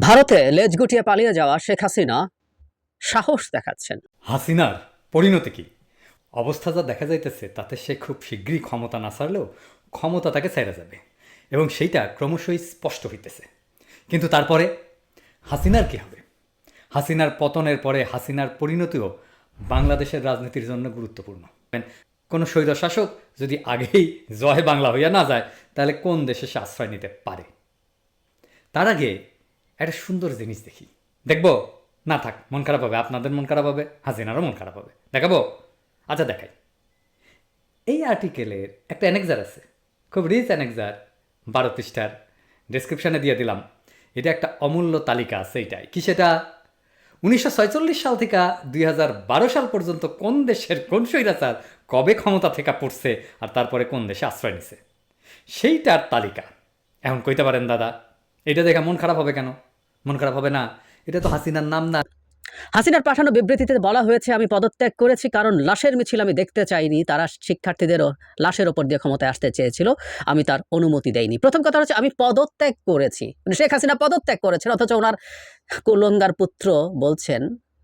ভারতে লেজ গুটিয়ে পালিয়ে যাওয়া শেখ হাসিনা সাহস দেখাচ্ছেন। হাসিনার পরিণতি কি? অবস্থা যা দেখা যাইতেছে, তাতে সে খুব শীঘ্রই ক্ষমতা না ছাড়লেও ক্ষমতা তাকে ছেড়ে যাবে এবং সেইটা ক্রমশই স্পষ্ট হইতেছে। কিন্তু তারপরে হাসিনার কি হবে? হাসিনার পতনের পরে হাসিনার পরিণতিও বাংলাদেশের রাজনীতির জন্য গুরুত্বপূর্ণ। কোনো স্বৈরশাসক যদি আগেই জয় বাংলা হইয়া না যায়, তাহলে কোন দেশে সে আশ্রয় নিতে পারে? তার আগে একটা সুন্দর জিনিস দেখি। দেখব? না থাক, মন খারাপ হবে, আপনাদের মন খারাপ হবে, হাসিনারও মন খারাপ হবে। দেখাবো? আচ্ছা দেখাই। এই আর্টিকেলের একটা অ্যানেক্সার আছে। খুব রিচ অ্যানেক্সার বারো পৃষ্ঠার। ডেসক্রিপশানে দিয়ে দিলাম। এটা একটা অমূল্য তালিকা আছে এটাই কি সেটা? উনিশশো সাল থেকে দুই হাজার বারো সাল পর্যন্ত কোন দেশের কোন স্বৈরাচার কবে ক্ষমতা থেকে পড়ছে আর তারপরে কোন দেশে আশ্রয় নিছে? সেইটার তালিকা। এখন কইতে পারেন দাদা, এটা দেখে মন খারাপ হবে কেন? মন খারাপ হবে না। এটা তো হাসিনার নাম না। হাসিনার পাঠানো বিবৃতিতে বলা হয়েছে, আমি পদত্যাগ করেছি কারণ লাশের মিছিল আমি দেখতে চাইনি। তারা শিক্ষার্থীদেরও লাশের ওপর দিয়ে ক্ষমতায় আসতে চেয়েছিল। আমি তার অনুমতি দেইনি। প্রথম কথা হচ্ছে, আমি পদত্যাগ করেছি। মানে শেখ হাসিনা পদত্যাগ করেছেন, অথচ ওনার কুলঙ্গার পুত্র বলছেন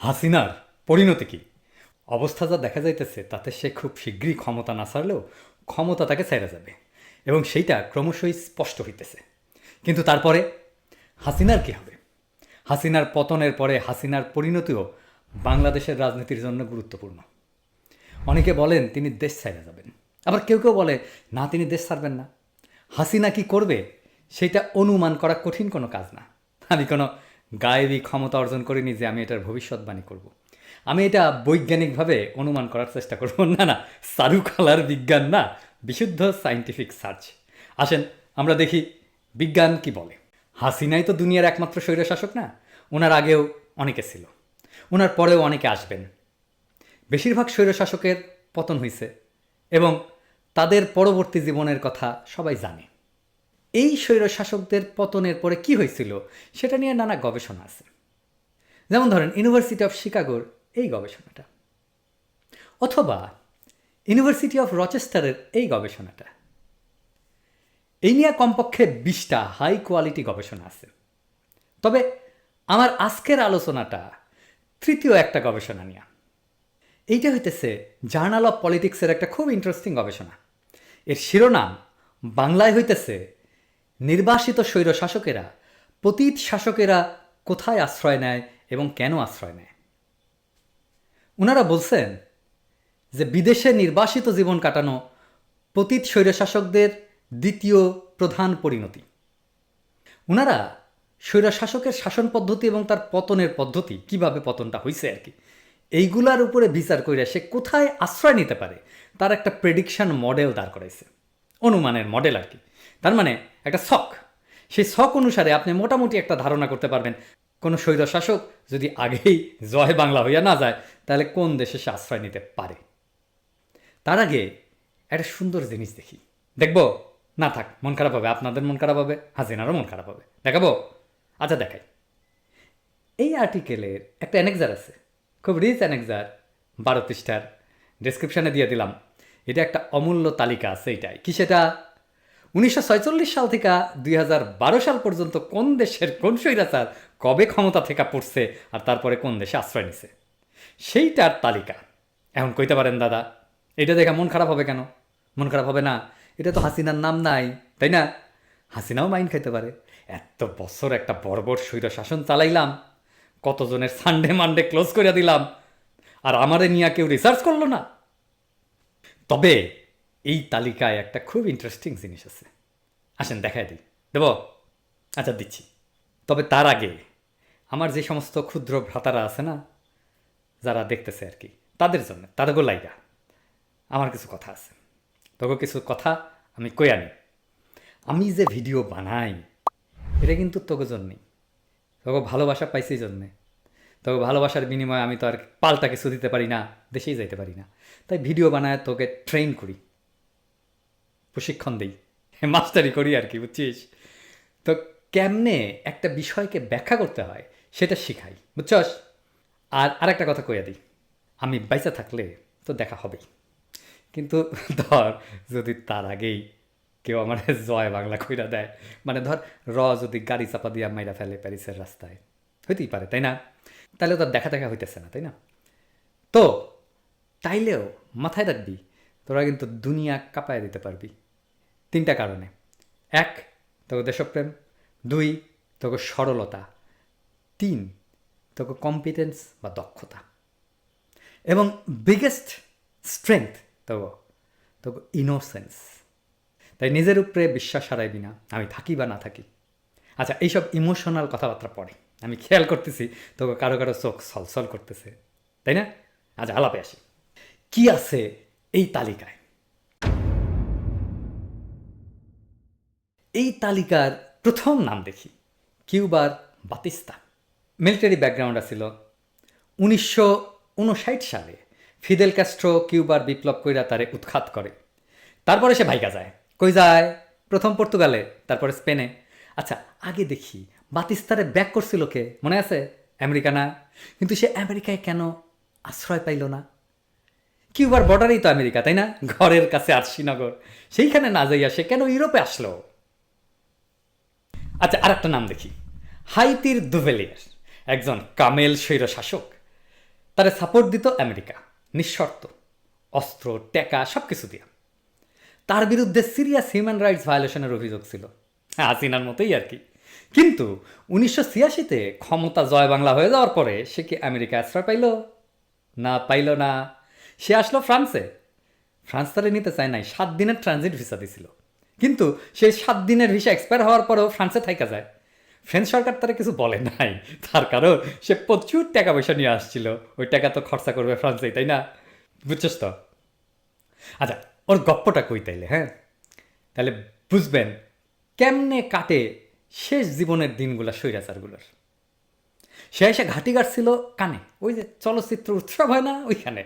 হাসিনার পরিণতি কি? অবস্থা যা দেখা যাইতেছে, তাতে সে খুব শীঘ্রই ক্ষমতা না ছাড়লেও ক্ষমতা তাকে ছেড়ে যাবে এবং সেইটা ক্রমশই স্পষ্ট হইতেছে। কিন্তু তারপরে হাসিনার কি হবে? হাসিনার পতনের পরে হাসিনার পরিণতিও বাংলাদেশের রাজনীতির জন্য গুরুত্বপূর্ণ। অনেকে বলেন তিনি দেশ ছেড়ে যাবেন। আবার কেউ কেউ বলে, না, তিনি দেশ ছাড়বেন না। হাসিনা কি করবে সেটা অনুমান করা কঠিন কোনো কাজ না। আমি কোনো গায়েবী ক্ষমতা অর্জন করিনি যে আমি এটার ভবিষ্যৎবাণী করব। আমি এটা বৈজ্ঞানিকভাবে অনুমান করার চেষ্টা করব। না না চারুকলার বিজ্ঞান না, বিশুদ্ধ সায়েন্টিফিক সার্চ আসেন, আমরা দেখি বিজ্ঞান কি বলে। হাসিনাই তো দুনিয়ার একমাত্র স্বৈরশাসক না? ওনার আগেও অনেকে ছিল। ওনার পরেও অনেকে আসবেন। বেশিরভাগ স্বৈরশাসকের পতন হয়েছে এবং তাদের পরবর্তী জীবনের কথা সবাই জানে। এই স্বৈর শাসকদের পতনের পরে কি হয়েছিল সেটা নিয়ে নানা গবেষণা আছে। যেমন ধরেন ইউনিভার্সিটি অফ শিকাগোর এই গবেষণাটা অথবা ইউনিভার্সিটি অফ রচেস্টারের এই গবেষণাটা। এই নিয়ে কমপক্ষে বিশটা হাই কোয়ালিটি গবেষণা আছে। তবে আমার আজকের আলোচনাটা তৃতীয় একটা গবেষণা নিয়ে। এইটা হইতেছে জার্নাল অফ পলিটিক্সের একটা খুব ইন্টারেস্টিং গবেষণা। এর শিরোনাম বাংলায় হইতেছে নির্বাসিত স্বৈর শাসকেরা পতীত শাসকেরা কোথায় আশ্রয় নেয় এবং কেন আশ্রয় নেয়? ওনারা বলছেন যে বিদেশে নির্বাসিত জীবন কাটানো পতীত স্বৈরশাসকদের দ্বিতীয় প্রধান পরিণতি। ওনারা স্বৈরশাসকের শাসন পদ্ধতি এবং তার পতনের পদ্ধতি, কীভাবে পতনটা হয়েছে আর কি, এইগুলার উপরে বিচার করে সে কোথায় আশ্রয় নিতে পারে, তার একটা প্রেডিকশন মডেল দাঁড় করাইছে। অনুমানের মডেল আর কি। তার মানে একটা শখ। সেই শখ অনুসারে আপনি মোটামুটি একটা ধারণা করতে পারবেন, কোনো স্বৈর শাসক যদি আগেই জয় বাংলা হইয়া না যায়, তাহলে কোন দেশে সে আশ্রয় নিতে পারে? তার আগে একটা সুন্দর জিনিস দেখি। দেখব? না থাক, মন খারাপ হবে, আপনাদের মন খারাপ হবে, হাসিনারও মন খারাপ হবে। দেখাবো? আচ্ছা দেখাই। এই আর্টিকেলের একটা অ্যানেক্সার আছে। খুব রিচ অ্যানেক্সার বারো পৃষ্ঠার ডেসক্রিপশানে দিয়ে দিলাম। এটা একটা অমূল্য তালিকা আছে এটাই। কি সেটা? উনিশশো সাল থেকে দুই হাজার বারো সাল পর্যন্ত কোন দেশের কোন স্বৈরাচার কবে ক্ষমতা থেকে পড়ছে আর তারপরে কোন দেশে আশ্রয় নিছে? সেইটার তালিকা। এখন কইতে পারেন দাদা, এটা দেখে মন খারাপ হবে কেন? মন খারাপ হবে না? এটা তো হাসিনার নাম নাই, তাই না? হাসিনাও মাইন খাইতে পারে। এত বছর একটা বর্বর স্বৈর শাসন চালাইলাম, কতজনের সানডে মানডে ক্লোজ করে দিলাম, আর আমারে নিয়ে কেউ রিসার্চ করল না? তবে এই তালিকায় একটা খুব ইন্টারেস্টিং জিনিস আছে। আসেন দেখাই দিই। দেব? আচ্ছা দিচ্ছি। তবে তার আগে আমার যে সমস্ত ক্ষুদ্র ভ্রাতারা আছে না, যারা দেখতেছে আর কি, তাদের জন্য, তাদের লাইগা, আমার কিছু কথা আছে। তবে কিছু কথা আমি কই আনি। আমি যে ভিডিও বানাই, এটা কিন্তু তোকে জন্যই। তোকে ভালোবাসা পাইছি জন্যে। তোকে ভালোবাসার বিনিময়ে আমি তো আর পাল্টা কিছু দিতে পারি না, দেশেই যাইতে পারি না। তাই ভিডিও বানায় তোকে ট্রেন করি। প্রশিক্ষণ দিই। মাস্টারি করি আর কি, বুঝছিস? তো কেমনে একটা বিষয়কে ব্যাখ্যা করতে হয় সেটা শিখাই, বুঝছস? আর আরেকটা কথা কইয়া দিই। আমি বাইসা থাকলে তো দেখা হবেই। কিন্তু ধর, যদি তার আগেই কেউ আমার জয় বাংলা কইরা দেয় মানে ধর, র যদি গাড়ি চাপা দিয়া মাইরা ফেলে প্যারিসের রাস্তায়, হইতেই পারে, তাই না? তাহলে তো দেখা দেখা হইতেছে না, তাই না? তো, তাইলেও মাথায় রাখবি, তোরা কিন্তু দুনিয়া কাঁপায় দিতে পারবি। তিনটা কারণে। এক, তোকে দেশপ্রেম। দুই, তোকে সরলতা। তিন, তোকে কম্পিটেন্স বা দক্ষতা। এবং বিগেস্ট স্ট্রেংথ তবু তবু ইনোসেন্স তাই নিজের উপরে বিশ্বাস হারাইবি না, আমি থাকি বা না থাকি। আচ্ছা এইসব ইমোশনাল কথাবার্তা পড়ে। আমি খেয়াল করতেছি, তোকে কারও কারও চোখ সলসল করতেছে। তাই না? আচ্ছা আলাপে আসি। কি আছে এই তালিকায়? এই তালিকার প্রথম নাম দেখি, কিউবার বাতিস্তা। মিলিটারি ব্যাকগ্রাউন্ড আছিল। উনিশশো উনষাট সালে ফিদেল ক্যাস্ট্রো কিউবার বিপ্লব কইরা তারে উৎখাত করে। তারপরে সে ভাইকা যায়। কই যায়? প্রথম পর্তুগালে, তারপরে স্পেনে। আচ্ছা আগে দেখি বাতিস্তারে ব্যাক করছিল কে? মনে আছে? আমেরিকা না? কিন্তু সে আমেরিকায় কেন আশ্রয় পাইল না? কিউবার বর্ডারেই তো আমেরিকা, তাই না? ঘরের কাছে আর শ্রীনগর। সেইখানে না যাইয়া সে কেন ইউরোপে আসলো? আচ্ছা আর একটা নাম দেখি। হাইতির দুভেলিয়ার, একজন কামেল স্বৈর শাসক তারা সাপোর্ট দিত আমেরিকা, নিঃশর্ত। অস্ত্র, টেকা সব কিছু দিয়া। তার বিরুদ্ধে সিরিয়াস হিউম্যান রাইটস ভায়োলেশনের অভিযোগ ছিল। হ্যাঁ হাসিনার মতোই আর কি। কিন্তু উনিশশো ছিয়াশিতে ক্ষমতা জয় বাংলা হয়ে যাওয়ার পরে সে কি আমেরিকা আশ্রয় পাইল? না পাইল না। সে আসলো ফ্রান্সে। ফ্রান্স তারে নিতে চায় নাই, সাত দিনের ট্রানজিট ভিসা দিছিল। কিন্তু সেই সাত দিনের ভিসা এক্সপায়ার হওয়ার পরেও ফ্রান্সে থাইকা যায়। ফ্রেঞ্চ সরকার তারা কিছু বলে নাই। তার কারণ সে প্রচুর টাকা পয়সা নিয়ে আসছিল। ওই টাকা তো খরচা করবে ফ্রান্সেই, তাই না? বুঝছিস তো? আচ্ছা ওর গপ্পটা কই তাইলে হ্যাঁ? তাহলে বুঝবেন, কেমনে কাটে শেষ জীবনের দিনগুলা স্বৈরাচারগুলোর। সে এসে ঘাটি গাড়ছিল কানে। ওই যে চলচ্চিত্র উৎসব হয় না ওইখানে।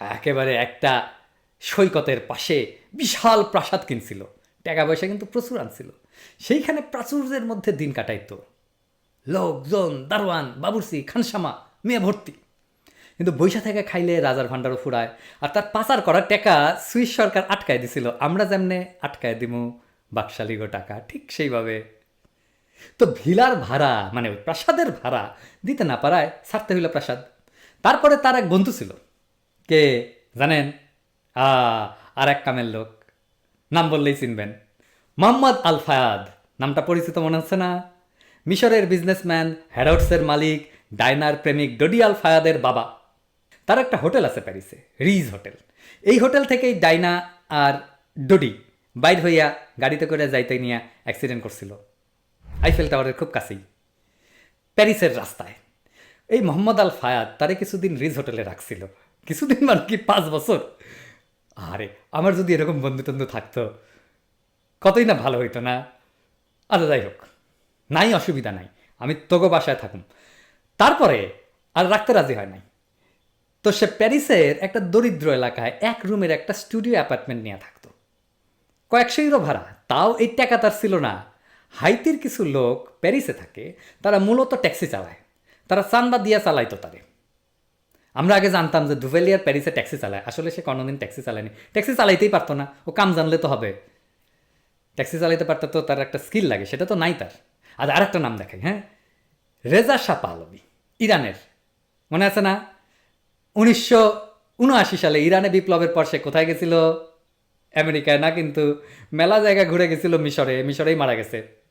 একেবারে একটা সৈকতের পাশে বিশাল প্রাসাদ কিনছিল। টাকা পয়সা কিন্তু প্রচুর আনছিল। সেইখানে প্রাচুর্যের মধ্যে দিন কাটাইতো। লোকজন, দারোয়ান বাবুরসি খানসামা, মেয়ে ভর্তি। কিন্তু বৈশা থেকে খাইলে রাজার ভাণ্ডারও ফুরায়। আর তার পাচার করা টাকা সুইস সরকার আটকায় দিছিল। আমরা যেমনে আটকায় দিমু বাকশালিগো টাকা, ঠিক সেইভাবে তো ভিলার ভাড়া মানে ওই প্রাসাদের ভাড়া দিতে না পারায় ছাড়তে হইল প্রাসাদ। তারপরে তার এক বন্ধু ছিল। কে? জানেন? আর এক কামের লোক। নাম বললেই চিনবেন। মোহাম্মদ আল ফায়াদ। নামটা পরিচিত মনে হচ্ছে না। মিশরের বিজনেসম্যান, হ্যারোডসের মালিক, ডাইনার প্রেমিক ডডি আল ফায়াদের বাবা। তার একটা হোটেল আছে প্যারিসে, রিজ হোটেল। এই হোটেল থেকেই ডাইনা আর ডডি বাইর হইয়া গাড়িতে করে যাইতে নিয়ে অ্যাক্সিডেন্ট করছিল। আইফেল টাওয়ারের খুব কাছেই। প্যারিসের রাস্তায়। এই মোহাম্মদ আল ফায়াদ তারে কিছুদিন রিজ হোটেলে রাখছিল। কিছুদিন মানে কি পাঁচ বছর? আরে, আমার যদি এরকম বন্ধু টন্ধু থাকতো, কতই না ভালো হইতো না? আচ্ছা যাই হোক। নাই, অসুবিধা নাই। আমি তোগো বাসায় থাকুম। তারপরে আর রাখতে রাজি হয় নাই। তো সে প্যারিসের একটা দরিদ্র এলাকায় এক রুমের একটা স্টুডিও অ্যাপার্টমেন্ট নিয়ে থাকতো। কয়েকশো ইউরো ভাড়া, তাও এই টাকা তার ছিল না। হাইতির কিছু লোক প্যারিসে থাকে, তারা মূলত ট্যাক্সি চালায়। তারা চান্দা দিয়া চালাইতো তারে আমরা আগে জানতাম যে দুভেলিয়ার প্যারিসে ট্যাক্সি চালায়। আসলে সে কোনোদিন ট্যাক্সি চালায়নি। ট্যাক্সি চালাইতেই পারতো না। ও কাম জানলে তো হবে। ট্যাক্সি চালাইতে পারতো তো তার একটা স্কিল লাগে, সেটা তো নাই তার। আর আরেকটা নাম দেখাই হ্যাঁ? রেজা শাহ পাহলবি ইরানের। মনে আছে না? উনিশশো উনআশি সালে ইরানে বিপ্লবের পর সে কোথায় গেছিল? আমেরিকায় না, কিন্তু মেলা জায়গা ঘুরে গেছিল মিশরে। মিশরেই মারা গেছে।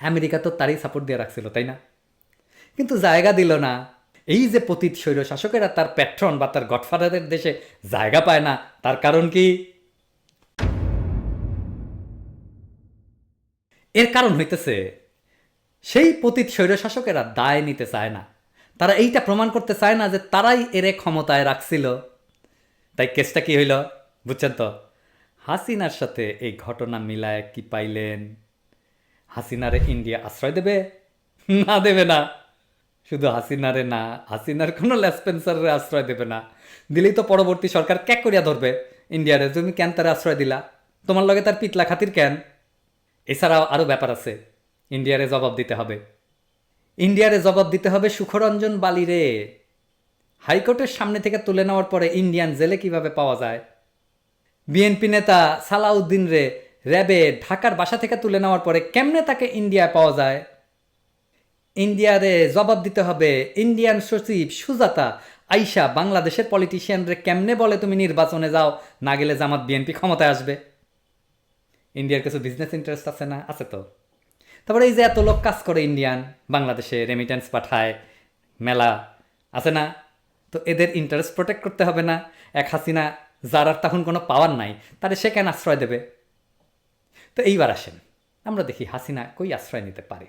আমেরিকা তো তারই সাপোর্ট দিয়ে রাখছিল তাই না? কিন্তু জায়গা দিল না। এই যে পতীত স্বৈর শাসকেরা তার প্যাট্রন বা তার গডফাদারের দেশে জায়গা পায় না, তার কারণ কি? এর কারণ হইতেছে, সেই পতীত স্বৈর শাসকেরা দায় নিতে চায় না। তারা এইটা প্রমাণ করতে চায় না যে তারাই এরে ক্ষমতায় রাখছিল। তাই কেসটা কি হইল? বুঝছেন তো? হাসিনার সাথে এই ঘটনা মিলায় কি পাইলেন? হাসিনারে ইন্ডিয়া আশ্রয় দেবে? না দেবে না। শুধু হাসিনারে না, হাসিনার কোনো লেসপেন্সারের আশ্রয় দেবে না। দিলেই তো পরবর্তী সরকার ক্যাক করিয়া ধরবে। ইন্ডিয়ারে তুমি কেন তার আশ্রয় দিলা? তোমার লগে তার পিতলা খাতির কেন? এছাড়াও আরও ব্যাপার আছে। ইন্ডিয়ারে জবাব দিতে হবে। ইন্ডিয়ারে জবাব দিতে হবে সুখরঞ্জন বালিরে হাইকোর্টের সামনে থেকে তুলে নেওয়ার পরে ইন্ডিয়ান জেলে কীভাবে পাওয়া যায়? বিএনপি নেতা সালাউদ্দিন রে র্যাবে ঢাকার বাসা থেকে তুলে নেওয়ার পরে কেমনে তাকে ইন্ডিয়ায় পাওয়া যায়? ইন্ডিয়ারে জবাব দিতে হবে ইন্ডিয়ান সচিব সুজাতা। আইসা বাংলাদেশের পলিটিশিয়ানরে কেমনে বলে তুমি নির্বাচনে যাও? না গেলে জামাত বিএনপি ক্ষমতায় আসবে। ইন্ডিয়ার কিছু বিজনেস ইন্টারেস্ট আছে না? আছে তো। তারপরে এই যে এত লোক কাজ করে ইন্ডিয়ান, বাংলাদেশে রেমিটেন্স পাঠায়, মেলা আছে না? তো এদের ইন্টারেস্ট প্রোটেক্ট করতে হবে না। এক হাসিনা, যার আর তখন কোনো পাওয়ার নাই, তারে সে কেন আশ্রয় দেবে? তো এইবার আসেন। আমরা দেখি হাসিনা কই আশ্রয় নিতে পারে।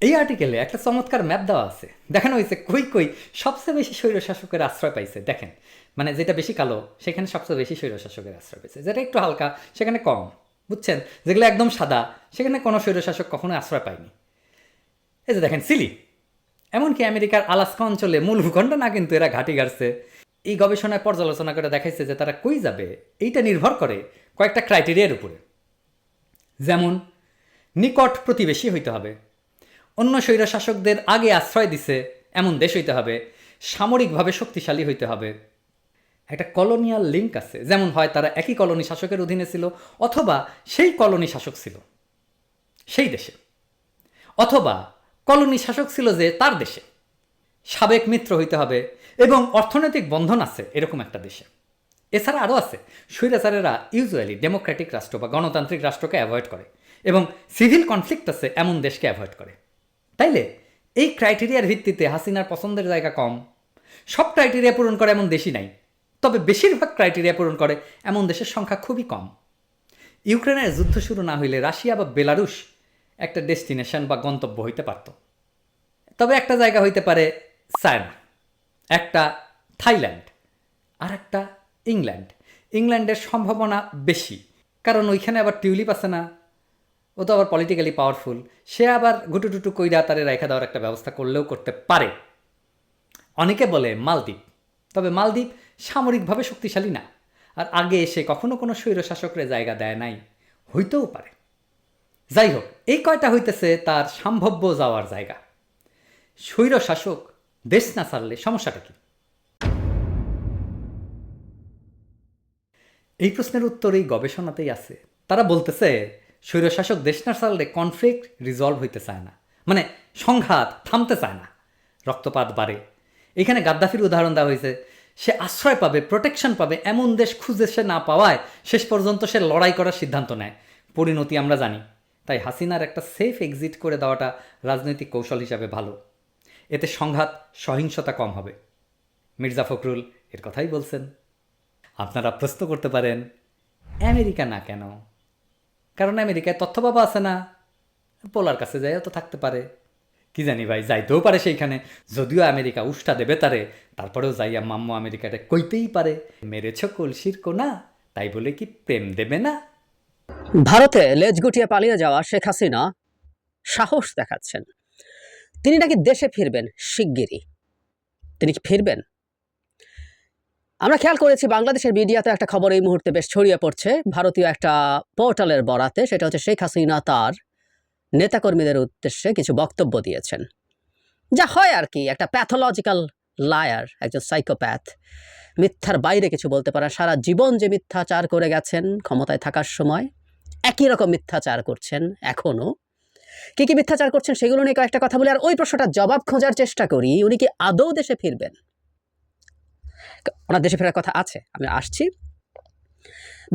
এই আর্টিকেলে একটা চমৎকার ম্যাপ দেওয়া আছে। দেখানো হয়েছে কই কই সবচেয়ে বেশি স্বৈরশাসকের আশ্রয় পাইছে। দেখেন মানে যেটা বেশি কালো, সেখানে সবচেয়ে বেশি স্বৈরশাসকের আশ্রয় পাইছে। যেটা একটু হালকা, সেখানে কম। বুঝছেন? যেগুলো একদম সাদা, সেখানে কোনো স্বৈরশাসক কখনো আশ্রয় পায়নি। এই যে দেখেন, সিলি। এমনকি আমেরিকার আলাস্কা অঞ্চলে মূল ভূখণ্ড না কিন্তু এরা ঘাঁটি গাড়ছে এই গবেষণায় পর্যালোচনা করে দেখাইছে যে তারা কই যাবে, এইটা নির্ভর করে কয়েকটা ক্রাইটেরিয়ার উপরে। যেমন, নিকট প্রতিবেশী হইতে হবে। অন্য স্বৈরশাসকদের আগে আশ্রয় দিছে, এমন দেশ হইতে হবে। সামরিকভাবে শক্তিশালী হইতে হবে। একটা কলোনিয়াল লিঙ্ক আছে, যেমন হয় তারা একই কলোনি শাসকের অধীনে ছিল, অথবা সেই কলোনি শাসক ছিল। সেই দেশে। অথবা কলোনি শাসক ছিল যে তার দেশে। সাবেক মিত্র হইতে হবে এবং অর্থনৈতিক বন্ধন আছে এরকম একটা দেশে। এছাড়া আরও আছে। স্বৈরাচারেরা ইউজুয়ালি ডেমোক্রেটিক রাষ্ট্র বা গণতান্ত্রিক রাষ্ট্রকে অ্যাভয়েড করে এবং সিভিল কনফ্লিক্ট আছে এমন দেশকে অ্যাভয়েড করে। তাইলে এই ক্রাইটেরিয়ার ভিত্তিতে হাসিনার পছন্দের জায়গা কম। সব ক্রাইটেরিয়া পূরণ করে এমন দেশই নাই। তবে বেশিরভাগ ক্রাইটেরিয়া পূরণ করে এমন দেশের সংখ্যা খুবই কম। ইউক্রেনের যুদ্ধ শুরু না হইলে রাশিয়া বা বেলারুশ একটা ডেস্টিনেশন বা গন্তব্য হইতে পারত। তবে একটা জায়গা হইতে পারে চায়না একটা থাইল্যান্ড আর একটা ইংল্যান্ড। ইংল্যান্ডের সম্ভাবনা বেশি, কারণ ওইখানে আবার টিউলিপ আছে না। ও তো আবার পলিটিক্যালি পাওয়ারফুল সে আবার গুটুটুটু কইরা তারে রেখা দেওয়ার একটা ব্যবস্থা করলেও করতে পারে। অনেকে বলে মালদ্বীপ, তবে মালদ্বীপ সামরিকভাবে শক্তিশালী না, আর আগে এসে কখনো কোনো স্বৈরশাসকরে জায়গা দেয় নাই, হইতেও পারে। যাই হোক, এই কয়টা হইতেছে তার সম্ভাব্য যাওয়ার জায়গা। স্বৈরশাসক দেশ না ছাড়লে সমস্যাটা কি? এই প্রশ্নের উত্তর এই গবেষণাতেই আছে। তারা বলতেছে, স্বৈরশাসক দেশ না ছাড়লে কনফ্লিক্ট রিজলভ হইতে চায় না। মানে সংঘাত থামতে চায় না। রক্তপাত বাড়ে। এখানে গাদ্দাফির উদাহরণ দেওয়া হয়েছে, সে আশ্রয় পাবে প্রোটেকশন পাবে, এমন দেশ খুঁজে সে না পাওয়ায় শেষ পর্যন্ত সে লড়াই করার সিদ্ধান্ত নেয়। পরিণতি আমরা জানি। তাই হাসিনার একটা সেফ এক্সিট করে দেওয়াটা রাজনৈতিক কৌশল হিসাবে ভালো। এতে সংঘাত, সহিংসতা কম হবে। মির্জা ফখরুল এর কথাই বলছেন। আপনারা প্রশ্ন করতে পারেন, আমেরিকা না কেন? কারণ আমেরিকায় তথ্য বাবা আছে না। পোলার কাছে যাইও তো থাকতে পারে। কি জানি ভাই, যাইতেও পারে সেইখানে। যদিও আমেরিকা উষ্টা দেবে তারে, তারপরেও যাইয়া মাম্মু আমেরিকাটা কইতেই পারে। মেরেছ কলসির কোনা, তাই বলে কি প্রেম দেবে না? ভারতে লেজ গুটিয়ে পালিয়ে যাওয়া শেখ হাসিনা সাহস দেখাচ্ছেন। তিনি নাকি দেশে ফিরবেন, শিগগিরই। তিনি কি ফিরবেন? আমরা খেয়াল করেছি বাংলাদেশের মিডিয়াতে একটা খবর এই মুহূর্তে বেশ ছড়িয়ে পড়ছে। ভারতীয় একটা পোর্টালের বরাতে, সেটা হচ্ছে শেখ হাসিনা তার নেতাকর্মীদের উদ্দেশ্যে কিছু বক্তব্য দিয়েছেন। যা হয় আর কি, একটা প্যাথোলজিক্যাল লায়ার একজন সাইকোপ্যাথ মিথ্যার বাইরে কিছু বলতে পারে সারা জীবন যে মিথ্যাচার করে গেছেন, ক্ষমতায় থাকার সময়, একই রকম মিথ্যাচার করছেন, এখনও। কী কী মিথ্যাচার করছেন সেগুলো নিয়ে কয়েকটা কথা বলি, আর ওই প্রশ্নটার জবাব খোঁজার চেষ্টা করি, উনি কি আদৌ দেশে ফিরবেন? ওনার দেশে ফেরার কথা আছে, আমি আসছি।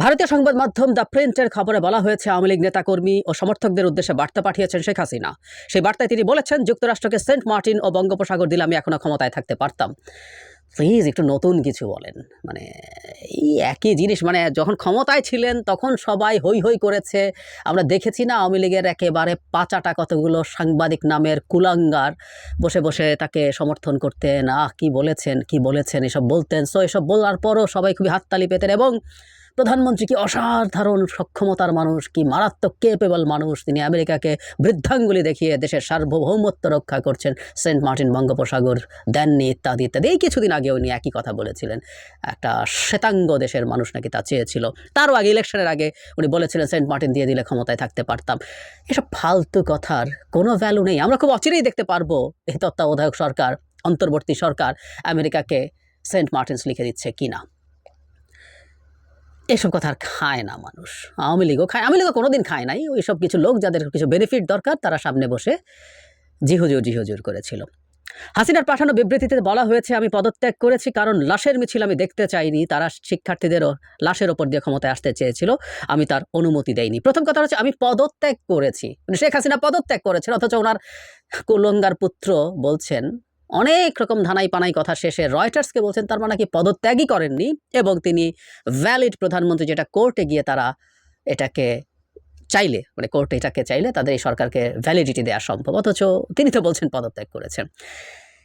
ভারতীয় সংবাদ মাধ্যম দ্য প্রিন্টের খবরে বলা হয়েছে, আওয়ামী লীগ নেতাকর্মী ও সমর্থকদের উদ্দেশ্যে বার্তা পাঠিয়েছেন শেখ হাসিনা। সেই বার্তায় তিনি বলেছেন, যুক্তরাষ্ট্রকে সেন্ট মার্টিন ও বঙ্গোপসাগর দিলে আমি এখনও ক্ষমতায় থাকতে পারতাম। প্লিজ একটু নতুন কিছু বলেন। মানে এই একই জিনিস মানে যখন ক্ষমতায় ছিলেন তখন সবাই হই হই করেছে। আমরা দেখেছি না আওয়ামী লীগের একেবারে পাচাটা কতগুলো সাংবাদিক নামের কুলাঙ্গার বসে বসে তাকে সমর্থন করতেন। আহ, কী বলেছেন, কি বলেছেন, এসব বলতেন। সো এসব বলার পরও সবাই খুবই হাততালি পেতেন এবং প্রধানমন্ত্রী কি অসাধারণ সক্ষমতার মানুষ, কি মারাত্মক কেপেবল মানুষ, তিনি আমেরিকাকে বৃদ্ধাঙ্গুলি দেখিয়ে দেশের সার্বভৌমত্ব রক্ষা করছেন। সেন্ট মার্টিন বঙ্গোপসাগর, দেননি ইত্যাদি ইত্যাদি। এই কিছুদিন আগে উনি একই কথা বলেছিলেন। একটা শ্বেতাঙ্গ দেশের মানুষ নাকি তা চেয়েছিল। তারও আগে ইলেকশনের আগে উনি বলেছিলেন, সেন্ট মার্টিন দিয়ে দিলে ক্ষমতায় থাকতে পারতাম। এসব ফালতু কথার কোনো ভ্যালু নেই। আমরা খুব অচিরেই দেখতে পারব এই তত্ত্বাবধায়ক সরকার, অন্তর্বর্তী সরকার, আমেরিকাকে সেন্ট মার্টিনস লিখে দিচ্ছে কি না এসব কথা আর খায় না মানুষ। আওয়ামী লীগও খায়, আওয়ামী লীগও কোনোদিন খায় নাই। ওই সব কিছু লোক যাদের কিছু বেনিফিট দরকার, তারা সামনে বসে জিহুজুর জিহুজুর করেছিল। হাসিনার পাঠানো বিবৃতিতে বলা হয়েছে, আমি পদত্যাগ করেছি কারণ লাশের মিছিল আমি দেখতে চাইনি। তারা শিক্ষার্থীদেরও লাশের ওপর দিয়ে ক্ষমতায় আসতে চেয়েছিল। আমি তার অনুমতি দেইনি। প্রথম কথা হচ্ছে, আমি পদত্যাগ করেছি। মানে শেখ হাসিনা পদত্যাগ করেছেন, অথচ ওনার কুলঙ্গার পুত্র বলছেন অনেক রকম ধানাই পানাই কথা শেষে রয়টার্সকে বলছেন, তার মানে কি পদত্যাগই করেননি? এবং তিনি ভ্যালিড প্রধানমন্ত্রী যেটা কোর্টে গিয়ে তারা এটাকে চাইলে মানে কোর্টে এটাকে চাইলে তাদের এই সরকারকে ভ্যালিডিটি দেওয়া সম্ভব। অথচ তিনি তো বলছেন পদত্যাগ করেছেন।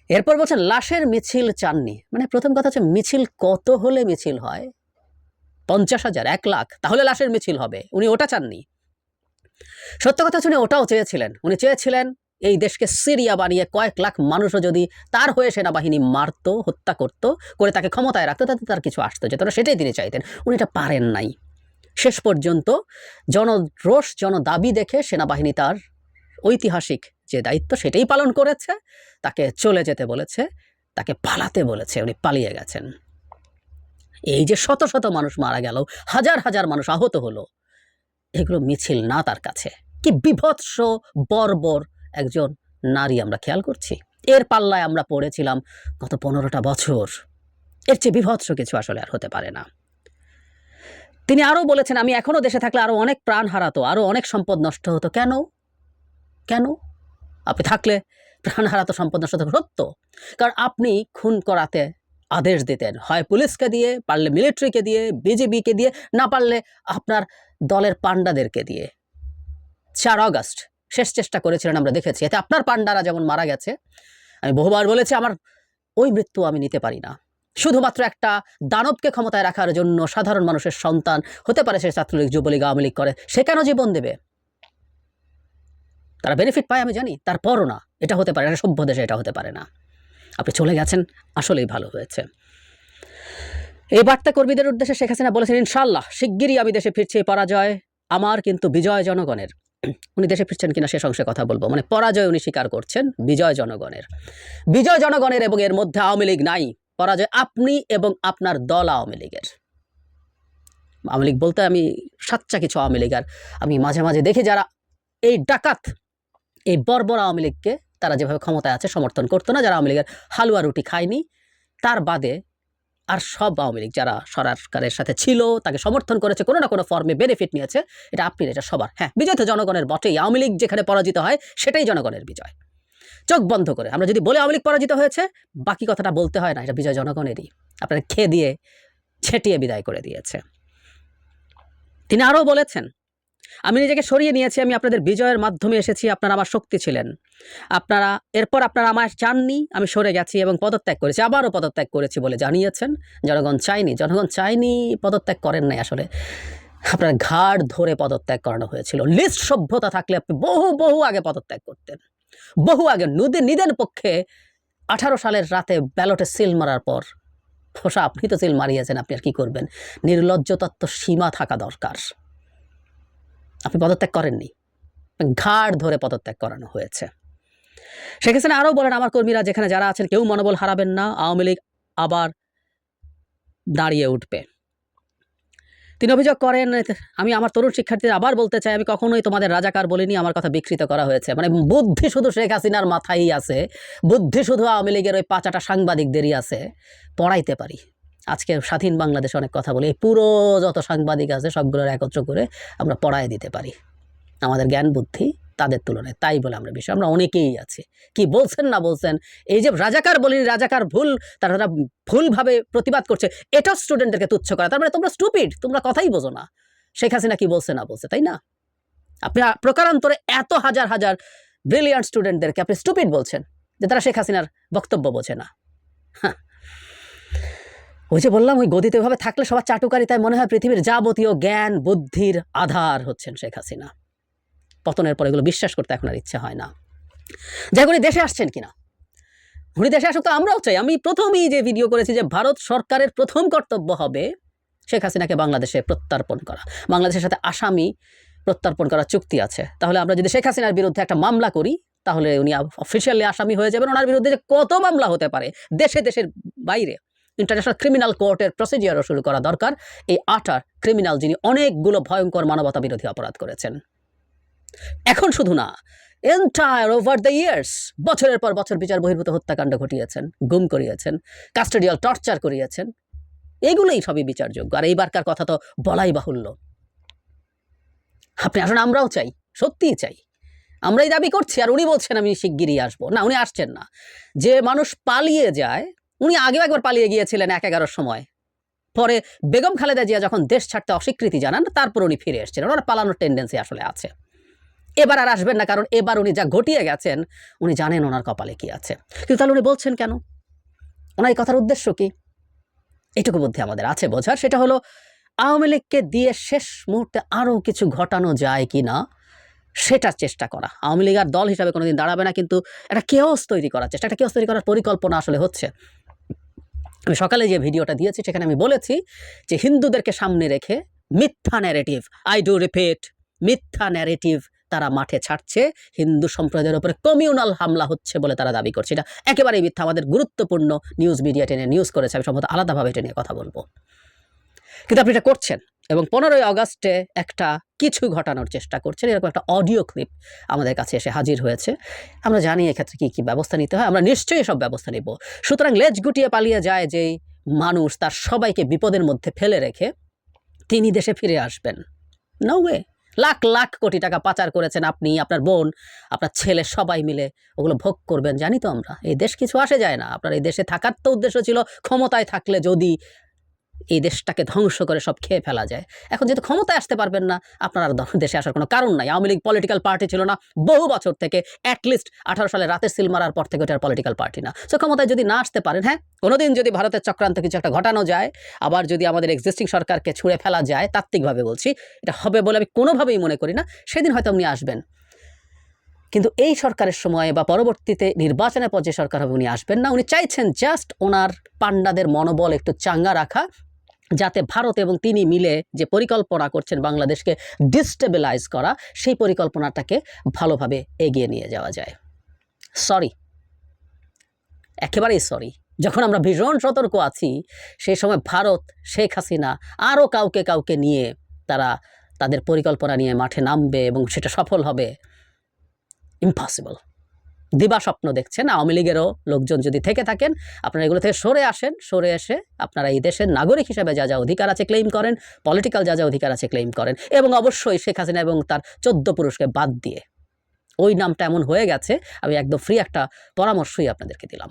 এরপর বলছেন, লাশের মিছিল চাননি। মানে প্রথম কথা হচ্ছে, মিছিল কত হলে মিছিল হয়? পঞ্চাশ হাজার, এক লাখ। তাহলে লাশের মিছিল হবে। উনি ওটা চাননি। সত্য কথা শুনে ওটাও চেয়েছিলেন। উনি চেয়েছিলেন এই দেশকে সিরিয়া বানিয়ে কয়েক লাখ মানুষও যদি তার হয়ে সেনাবাহিনী মারতো, হত্যা করতো, করে তাকে ক্ষমতায় রাখতো, তাতে তার কিছু আসতো যেত না, সেটাই তিনি চাইতেন। উনি এটা পারেন নাই। শেষ পর্যন্ত জনরোষ, জনদাবি দেখে সেনাবাহিনী তার ঐতিহাসিক যে দায়িত্ব সেটাই পালন করেছে, তাকে চলে যেতে বলেছে, তাকে পালাতে বলেছে, উনি পালিয়ে গেছেন। এই যে শত শত মানুষ মারা গেল, হাজার হাজার মানুষ আহত হলো, এগুলো মিছিল না তার কাছে। কি বিভৎস বর্বর একজন নারী আমরা খেয়াল করছি। এর পাল্লায় আমরা পড়েছিলাম গত পনেরোটা বছর। এর চেয়ে বিভৎস কিছু আসলে আর হতে পারে না। তিনি আরও বলেছেন, আমি এখনও দেশে থাকলে আরও অনেক প্রাণ হারাতো, আরও অনেক সম্পদ নষ্ট হতো। কেন? কেন? আপনি থাকলে প্রাণ হারাতো, সম্পদ নষ্ট হতো, সত্য। কারণ আপনি খুন করাতে আদেশ দিতেন। হয় পুলিশকে দিয়ে, পারলে মিলিটারিকে দিয়ে বিজেপিকে দিয়ে, না পারলে আপনার দলের পান্ডাদেরকে দিয়ে। চার আগস্ট শেষ চেষ্টা করেছিলেন আমরা দেখেছি। এতে আপনার পান্ডারা যেমন মারা গেছে, আমি বহুবার বলেছি, আমার ওই মৃত্যু আমি নিতে পারি না। শুধুমাত্র একটা দানবকে ক্ষমতায় রাখার জন্য সাধারণ মানুষের সন্তান হতে পারে সে ছাত্রলীগ, যুবলীগ, আওয়ামী লীগ করে, সে কেন জীবন দেবে? তারা বেনিফিট পায় আমি জানি, তারপরও না, এটা হতে পারে না সভ্য দেশে এটা হতে পারে না। আপনি চলে গেছেন, আসলেই ভালো হয়েছে। এই বার্তা কর্মীদের উদ্দেশ্যে শেখ হাসিনা বলেছেন ইনশাল্লাহ শিগগিরই আমি দেশে ফিরছি পরাজয় আমার কিন্তু বিজয় জনগণের। উনি দেশে ফিরছেন কিনা সে অংশে কথা বলব। মানে পরাজয় উনি স্বীকার করছেন বিজয় জনগণের। বিজয় জনগণের এবং এর মধ্যে আওয়ামী লীগ নাই। পরাজয় আপনি এবং আপনার দল আওয়ামী লীগের। আওয়ামী লীগ বলতে আমি সাচ্চা কিছু আওয়ামী লীগ আর আমি মাঝে মাঝে দেখি যারা এই ডাকাত, এই বর্বর আওয়ামী লীগকে তারা যেভাবে ক্ষমতায় আছে সমর্থন করতো না, যারা আওয়ামী লীগের হালুয়া রুটি খায়নি, তার বাদে আর সব আওয়ামী লীগ যারা সরকারের সাথে ছিল, তাকে সমর্থন করেছে, কোনো না কোনো ফর্মে বেনিফিট নিয়েছে, এটা আপনি, এটা সবার। হ্যাঁ বিজয় তো জনগণের বটেই, আওয়ামী লীগ যেখানে পরাজিত হয়, সেটাই জনগণের বিজয়। চোখ বন্ধ করে, আমরা যদি বলে আওয়ামী লীগ পরাজিত হয়েছে, বাকি কথাটা বলতে হয় না, এটা বিজয় জনগণেরই। আপনারা খেয়ে দিয়ে ছেটিয়ে বিদায় করে দিয়েছে। তিনি আরও বলেছেন আমি নিজেকে সরিয়ে নিয়েছি, আমি আপনাদের বিজয়ের মাধ্যমে এসেছি, আপনারা আমার শক্তি ছিলেন। আপনারা, এরপর আপনারা আমায় চাননি, আমি সরে গেছি এবং পদত্যাগ করেছি, আবারও পদত্যাগ করেছি বলে জানিয়েছেন। জনগণ চাইনি জনগণ চাইনি পদত্যাগ করেন নাই আসলে। আপনার ঘাড় ধরে পদত্যাগ করানো হয়েছিল। লিস্ট সভ্যতা থাকলে আপনি বহু বহু আগে পদত্যাগ করতেন। বহু আগে, নদী, নিদেন পক্ষে আঠারো সালের রাতে ব্যালটে সিল মারার পর, ফোসা, আপনি তো সিল মারিয়েছেন, আপনি আর কী করবেন? নির্লজ্জ তত্ত্ব সীমা থাকা দরকার। আপনি পদত্যাগ করেননি। ঘাড় ধরে পদত্যাগ করানো হয়েছে। শেখ হাসিনা আরও বলেন, আমার কর্মীরা যেখানে যারা আছেন, কেউ মনোবল হারাবেন না, আওয়ামী লীগ আবার দাঁড়িয়ে উঠবে। তিনি অভিযোগ করেন, আমি আমার তরুণ শিক্ষার্থীদের আবার বলতে চাই, আমি কখনোই তোমাদের রাজাকার বলিনি, আমার কথা বিকৃত করা হয়েছে। মানে বুদ্ধি শুধু শেখ হাসিনার মাথায় আছে, বুদ্ধি শুধু আওয়ামী লীগের ওই পাঁচাটা সাংবাদিকদেরই আছে, পড়াইতে পারি। আজকে স্বাধীন বাংলাদেশে অনেক কথা বলি। এই পুরো যত সাংবাদিক আছে, সবগুলোর একত্র করে আমরা পড়ায় দিতে পারি। আমাদের জ্ঞান, বুদ্ধি তাদের তুলনায় তাই বলে আমরা বিষয়। আমরা অনেকেই আছি। কি বলছেন, না বলছেন? এই যে রাজাকার বলি, রাজাকার ভুল, তারা তারা ভুলভাবে প্রতিবাদ করছে এটাও স্টুডেন্টদেরকে তুচ্ছ করা। তার মানে তোমরা স্টুপিড তোমরা কথাই বোঝো না। শেখ হাসিনা কি বলছে, না বলছে, তাই না? আপনি প্রকারান্তরে এত হাজার হাজার ব্রিলিয়ান্ট স্টুডেন্টদেরকে আপনি স্টুপিড বলছেন যে তারা শেখ হাসিনার বক্তব্য বোঝে না। হ্যাঁ ওই যে বললাম, ওই গদিতে ভাবে থাকলে সবার চাটুকারি, তাই মনে হয় পৃথিবীর যাবতীয় জ্ঞান, বুদ্ধির আধার হচ্ছেন শেখ হাসিনা। পতনের পর এগুলো বিশ্বাস করতে এখন আর ইচ্ছে হয় না। যাই দেশে আসছেন কিনা? উনি দেশে আসুক তো আমরাও চাই। আমি প্রথমেই যে ভিডিও করেছি যে ভারত সরকারের প্রথম কর্তব্য হবে শেখ হাসিনাকে বাংলাদেশে প্রত্যার্পণ করা। বাংলাদেশের সাথে আসামি প্রত্যার্পণ করার চুক্তি আছে। তাহলে আমরা যদি শেখ হাসিনার বিরুদ্ধে একটা মামলা করি, তাহলে উনি অফিসিয়ালি আসামি হয়ে যাবেন। ওনার বিরুদ্ধে যে কত মামলা হতে পারে, দেশে, দেশের বাইরে। ইন্টারন্যাশনাল ক্রিমিনাল কোর্টের প্রসিজিয়ারও শুরু করা দরকার। এই আটার ক্রিমিনাল যিনি অনেকগুলো ভয়ঙ্কর মানবতা বিরোধী অপরাধ করেছেন। এখন শুধু না এন্টায়ার ওভার দ্য ইয়ার্স বছরের পর বছর বিচার বহির্ভূত হত্যাকাণ্ড ঘটিয়েছেন, গুম করিয়েছেন কাস্টোডিয়াল টর্চার করিয়েছেন। এগুলোই সবই বিচারযোগ্য। আর এইবারকার কথা তো বলাই বাহুল্য। আপনি আসুন, আমরাও চাই, সত্যিই চাই। আমরাই দাবি করছি, আর উনি বলছেন, আমি শিগগিরই আসব। না, উনি আসছেন না। যে মানুষ পালিয়ে যায় উনি আগেও একবার পালিয়ে গিয়েছিলেন এক এগারোর সময়। পরে বেগম খালেদা জিয়া যখন দেশ ছাড়তে অস্বীকৃতি জানান, তারপর উনি ফিরে এসেছিলেন ওনার পালানোর টেন্ডেন্সি আসলে আছে। এবার আর আসবেন না, কারণ এবার উনি যা ঘটিয়ে গেছেন, উনি জানেন ওনার কপালে কি আছে। কিন্তু তাহলে উনি বলছেন কেন? ওনার এই কথার উদ্দেশ্য কি? এটুকু বুদ্ধি আমাদের আছে বোঝার। সেটা হলো, আওয়ামী লীগকে দিয়ে শেষ মুহূর্তে আরও কিছু ঘটানো যায় কি না, সেটার চেষ্টা করা। আওয়ামী লীগ আর দল হিসাবে কোনোদিন দাঁড়াবে না, কিন্তু একটা কেওস তৈরি করার চেষ্টা। একটা কেওস তৈরি করার পরিকল্পনা আসলে হচ্ছে। আমি সকালে যে ভিডিওটা দিয়েছি, সেখানে আমি বলেছি যে হিন্দুদেরকে সামনে রেখে মিথ্যা ন্যারেটিভ আই ডু রিপিট মিথ্যা ন্যারেটিভ তারা মাঠে ছাড়ছে। হিন্দু সম্প্রদায়ের উপরে কমিউনাল হামলা হচ্ছে বলে তারা দাবি করছে। এটা একেবারেই মিথ্যা। আমাদের গুরুত্বপূর্ণ নিউজ মিডিয়া টেনে নিউজ করেছে। আমি সম্ভবত আলাদাভাবে এটা নিয়ে কথা বলব। কিন্তু আপনি এটা করছেন এবং পনেরোই আগস্টে একটা কিছু ঘটানোর চেষ্টা করছেন। এরকম একটা অডিও ক্লিপ আমাদের কাছে এসে হাজির হয়েছে। আমরা জানি এক্ষেত্রে কী কী ব্যবস্থা নিতে হয়। আমরা নিশ্চয়ই সব ব্যবস্থা নেব। সুতরাং লেজ গুটিয়ে পালিয়ে যায় যেই মানুষ তার সবাইকে বিপদের মধ্যে ফেলে রেখে তিনি দেশে ফিরে আসবেন। নো ওয়ে লাখ লাখ কোটি টাকা পাচার করেছেন আপনি, আপনার বোন, আপনার ছেলে, সবাই মিলে। ওগুলো ভোগ করবেন, জানি তো আমরা। এই দেশ কিছু আসে যায় না। আপনার এই দেশে থাকার তো উদ্দেশ্য ছিল ক্ষমতায় থাকলে যদি এই দেশটাকে ধ্বংস করে সব খেয়ে ফেলা যায়। এখন যেহেতু ক্ষমতায় আসতে পারবেন না, আপনার আর দেশে আসার কোনো কারণ নাই। আওয়ামী লীগ পলিটিক্যাল পার্টি ছিল না বহু বছর থেকে। অ্যাটলিস্ট আঠারো সালে রাতের সিল মারার পর থেকে ওটা পলিটিক্যাল পার্টি না। সো ক্ষমতায় যদি না আসতে পারেন হ্যাঁ কোনোদিন যদি ভারতের চক্রান্ত কিছু একটা ঘটানো যায়, আবার যদি আমাদের এক্সিস্টিং সরকারকে ছুঁড়ে ফেলা যায়, তাত্ত্বিকভাবে বলছি, এটা হবে বলে আমি কোনোভাবেই মনে করি না। সেদিন হয়তো উনি আসবেন। কিন্তু এই সরকারের সময় বা পরবর্তীতে নির্বাচনের পর যে সরকার হবে, উনি আসবেন না। উনি চাইছেন জাস্ট ওনার পান্ডাদের মনোবল একটু চাঙ্গা রাখা যাতে ভারত এবং তিনি মিলে যে পরিকল্পনা করছেন বাংলাদেশকে ডিস্টেবিলাইজ করা, সেই পরিকল্পনাটাকে ভালোভাবে এগিয়ে নিয়ে যাওয়া যায়। সরি একেবারেই সরি যখন আমরা ভীষণ সতর্ক আছি, সেই সময় ভারত, শেখ হাসিনা আরও কাউকে কাউকে নিয়ে তারা তাদের পরিকল্পনা নিয়ে মাঠে নামবে এবং সেটা সফল হবে। ইম্পসিবল দিবা স্বপ্ন দেখছেন, আওয়ামী লীগেরও লোকজন যদি থেকে থাকেন, আপনারা এগুলো থেকে সরে আসেন, সরে এসে আপনারা এই দেশের নাগরিক হিসেবে যা যা অধিকার আছে ক্লেম করেন পলিটিক্যাল যা যা অধিকার আছে ক্লেম করেন এবং অবশ্যই শেখ হাসিনা এবং তার চোদ্দ পুরুষকে বাদ দিয়ে, ওই নামটা এমন হয়ে গেছে, আমি একদম ফ্রি একটা পরামর্শই আপনাদেরকে দিলাম।